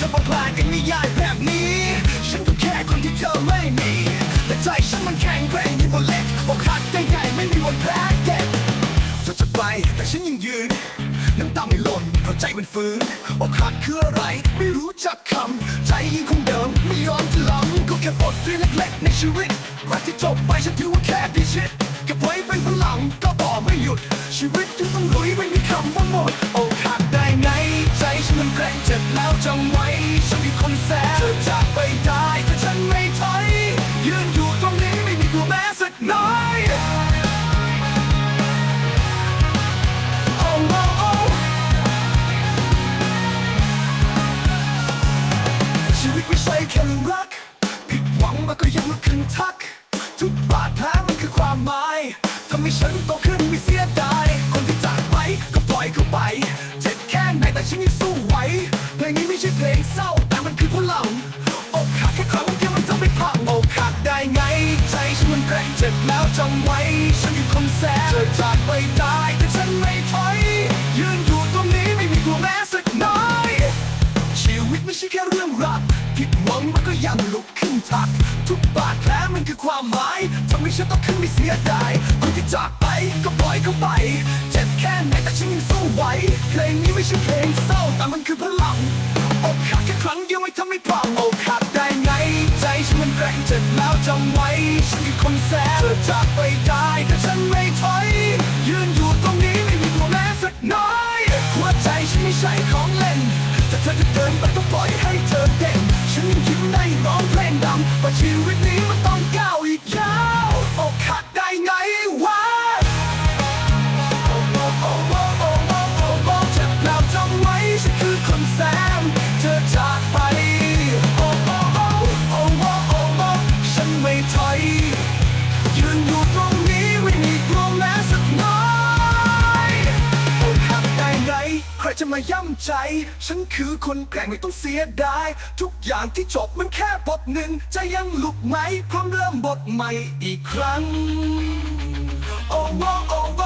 จะมาพลาดกันมิยายแบบนี้ ฉันก็แค่คนที่เธอไม่มี แต่ใจฉันมันแข็งแกร่งยิ่งกว่าเล็กอกหักได้ไงไม่มีวันแพ้เก็บเธอจะไปแต่ฉันยังยืน น้ำตาไม่หล่นเพราะใจมันฟื้นอกขาดคืออะไร ไม่รู้จักคำ ใจยิ่งคงเดิมไม่ยอมจะล้ำก็แค่บทเรียนเล็กๆในชีวิตรักที่จบไปฉันถือว่าแค่ดีชิตเก็บไว้เป็นพลังก็ ชีวิตที่ต้องลุยไม่มีคำว่าหมดโอ้หักได้ไง ใจฉันมันแกร่งเจ็บแล้วจำไว้ฉันมีคนแสบเธอจากไปได้แต่ฉันไม่ถอย ยืนอยู่ตรงนี้ไม่มีตัวแม้สักน้อยชีวิตไม่ใช่แค่รัก ผิดหวังมาก็ยังลุกขึ้นทัก ทุกบาดแผลมันคือความหมายทำให้ฉันตก ฉันยัสู้ไหวเพลงนี้ไม่ใช่เพลงเศร้า แต่มันคือพลังอกหักแค่ครั้งเดียวมันทำให้พังอกหักได้ไง ใจฉันมันแกร่งเจ็บแล้วจำไว้ ฉันคือคนแสบเธอจากไปตายแต่ฉันไม่ถอย ยืนอยู่ตรงนี้ไม่มีกลัวแม้สักน้อย ชีวิตไม่ใช่แค่เรื่องรักผิดหวังมันก็ยังลุกขึ้นทัก ทุกบาดแผลมันคือความหมายทำให้ฉันต้องขึ้นไม่เสียดายคนที่จากไปก็ปล่อยเขาไป เจ็บแค่ไหนแต่ฉันยังสู้ไหว เพลงนี้ไม่ใช่เพลงเศร้าแต่มันคือพลังอกหักแค่ครั้งเดียวไม่ทำให้พังอกหักได้ไง ใจฉันมันแกร่งเจ็บแล้วจำไว้ ฉันคือคนแสบเธอจากไปได้แต่ฉันไม่ถอยยืนอยู่ตรงนี้ไม่มีตัวแม้สักน้อยหัวใจฉันไม่ใช่ของเล่นแต่เธอจะเดินไปก็ปล่อยให้เธอเด่นฉันยิ้มได้ร้องเพลงดังประชีวิต จะมาย่ำใจ ฉันคือคนแกร่งไม่ต้องเสียดาย ทุกอย่างที่จบมันแค่บทหนึ่ง จะยังลุกไหมพร้อมเริ่มบทใหม่อีกครั้ง Oh Oh อ้โอ้